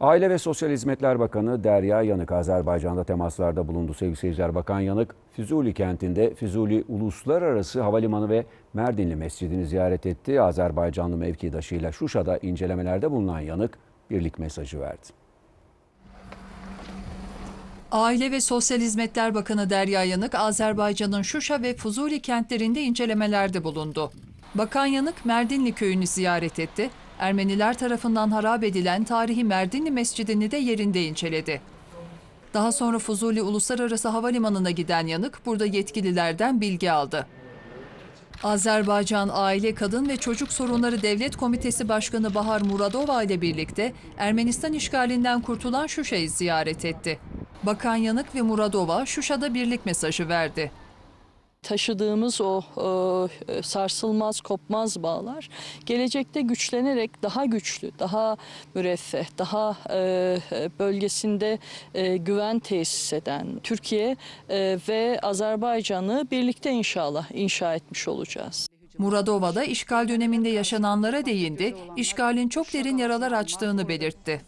Aile ve Sosyal Hizmetler Bakanı Derya Yanık Azerbaycan'da temaslarda bulundu sevgili seyirciler. Bakan Yanık Füzuli kentinde Füzuli Uluslararası Havalimanı ve Merdinli Mescidini ziyaret etti. Azerbaycanlı mevkidaşıyla Şuşa'da incelemelerde bulunan Yanık birlik mesajı verdi. Aile ve Sosyal Hizmetler Bakanı Derya Yanık, Azerbaycan'ın Şuşa ve Fuzuli kentlerinde incelemelerde bulundu. Bakan Yanık, Merdinli köyünü ziyaret etti. Ermeniler tarafından harap edilen tarihi Merdinli Mescidini de yerinde inceledi. Daha sonra Fuzuli Uluslararası Havalimanı'na giden Yanık, burada yetkililerden bilgi aldı. Azerbaycan Aile, Kadın ve Çocuk Sorunları Devlet Komitesi Başkanı Bahar Muradova ile birlikte Ermenistan işgalinden kurtulan Şuşa'yı ziyaret etti. Bakan Yanık ve Muradova Şuşa'da birlik mesajı verdi. Taşıdığımız o e, sarsılmaz, kopmaz bağlar gelecekte güçlenerek daha güçlü, daha müreffeh, daha e, bölgesinde e, güven tesis eden Türkiye e, ve Azerbaycan'ı birlikte inşallah inşa etmiş olacağız. Muradova da işgal döneminde yaşananlara değindi, işgalin çok derin yaralar açtığını belirtti.